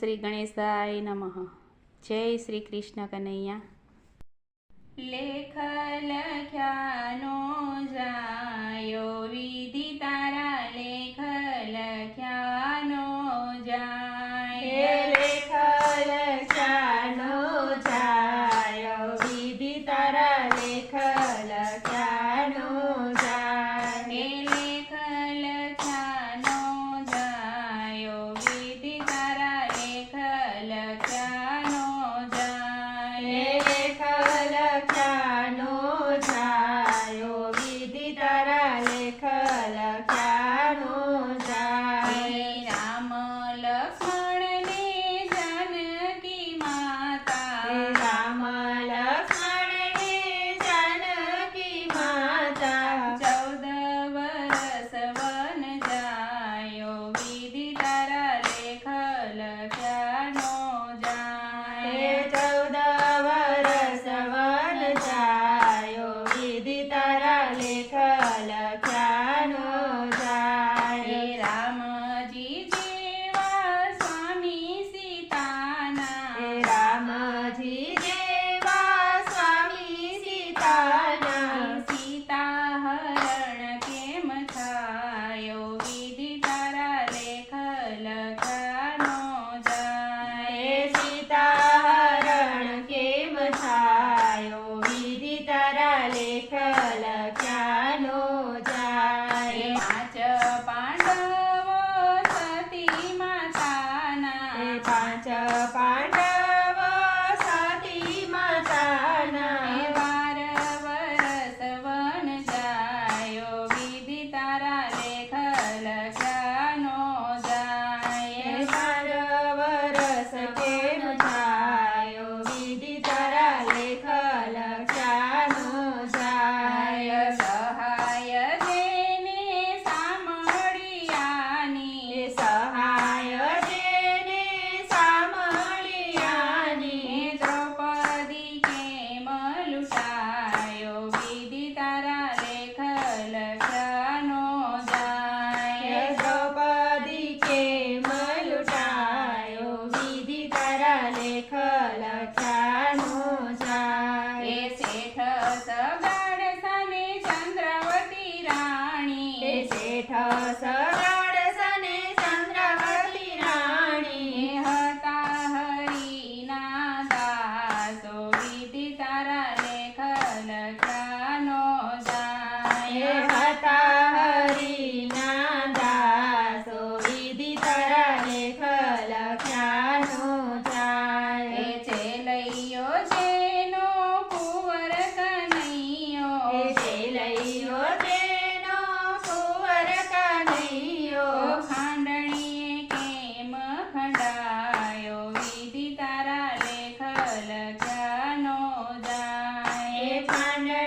શ્રી ગણેશાય નમઃ. જય શ્રી કૃષ્ણ કનૈયા. લેખ લખ્યાનો જાયો વી ठास राडसने चंद्रवती राणी हता हरीना दासो विधी तारा लेखल जानो जाय हता हरीना दासो विधी तारा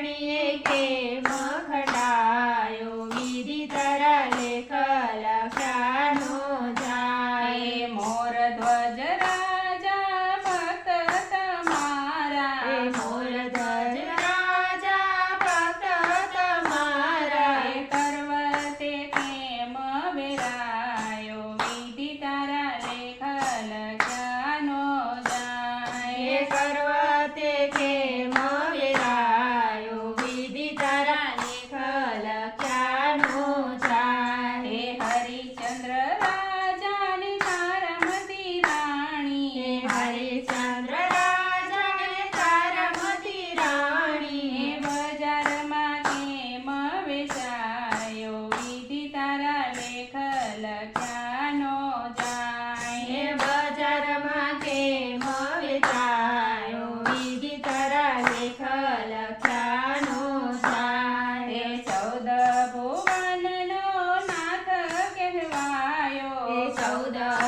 રાણીએ કે મખડાયો વિધિ તરા લેખ લખ્યાનો જાય મોર ધ્વજ રાજા ભક્ત તમારા મોર ધ્વજ રાજા ભક્ત તમારા પર્વતે પ્રેમ વેરાયો વિધિ તારા લેખ લખ્યાનો જાય પર્વ da